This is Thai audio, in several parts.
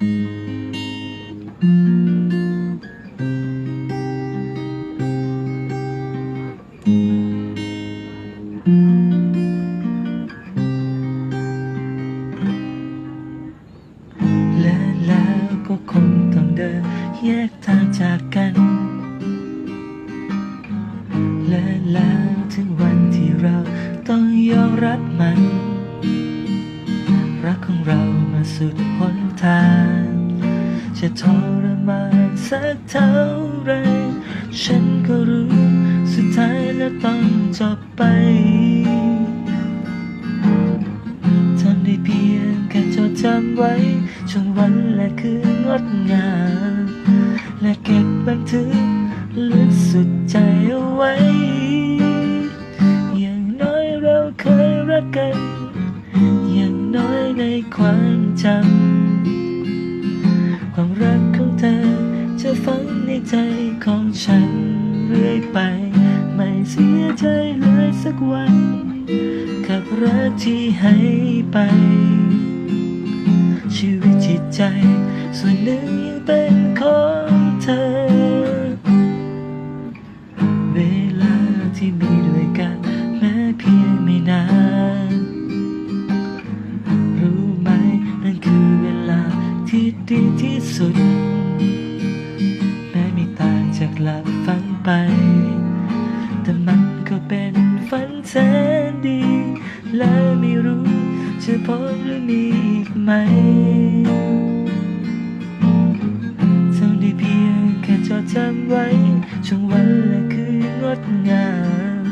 และแล้วก็คงต้องเดินแยกทางจากกัน และแล้วถึงวันที่เราต้องยอมรับมัน รักของเรามาสุดหน ทางจะทรมานสักเท่าไร ฉันก็รู้สุดท้ายแล้วต้องจบไปทำได้เพียงแค่จดจำไว้ช่วงวันและคืนงดงามและเก็บบันทึกลึกสุดใจเอาไว้ อย่างน้อยเราเคยรักกัน อย่างน้อยในความจำ ใจของฉันเรื่อยไป ไม่เสียใจเลยสักวัน กับรักที่ให้ไป ชีวิตจิตใจ ส่วนหนึ่งยังเป็น แสนดี และไม่รู้จะพบหรือมีอีกไหมทำได้เพียงแค่จดจำไว้ ช่วงวันและคืนงดงาม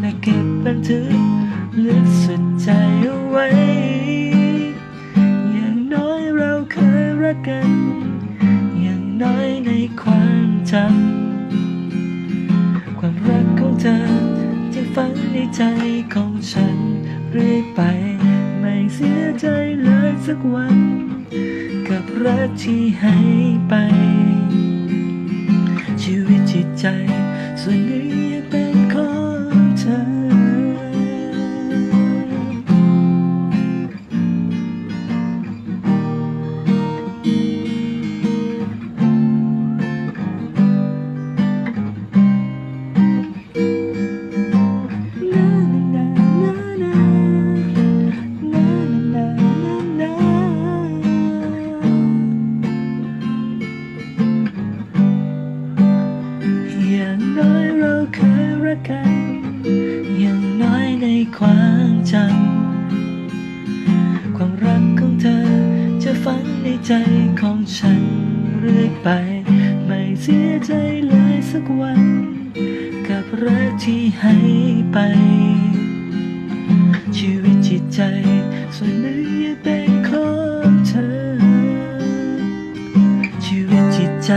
และเก็บบันทึกลึกสุดใจเอาไว้ อย่างน้อยเราเคยรักกัน อย่างน้อยในความจำความรักของเธอ ฝันในใจของฉันเรื่อยไป ไม่เสียใจเลยสักวัน กับรักที่ให้ไป ชีวิตจิตใจส่วนนี้ ใจของฉันเรื่อยไป ไม่เสียใจเลยสักวัน กับรักที่ให้ไป ชีวิตจิตใจ ส่วนหนึ่งยังเป็นของเธอ ชีวิตจิตใจ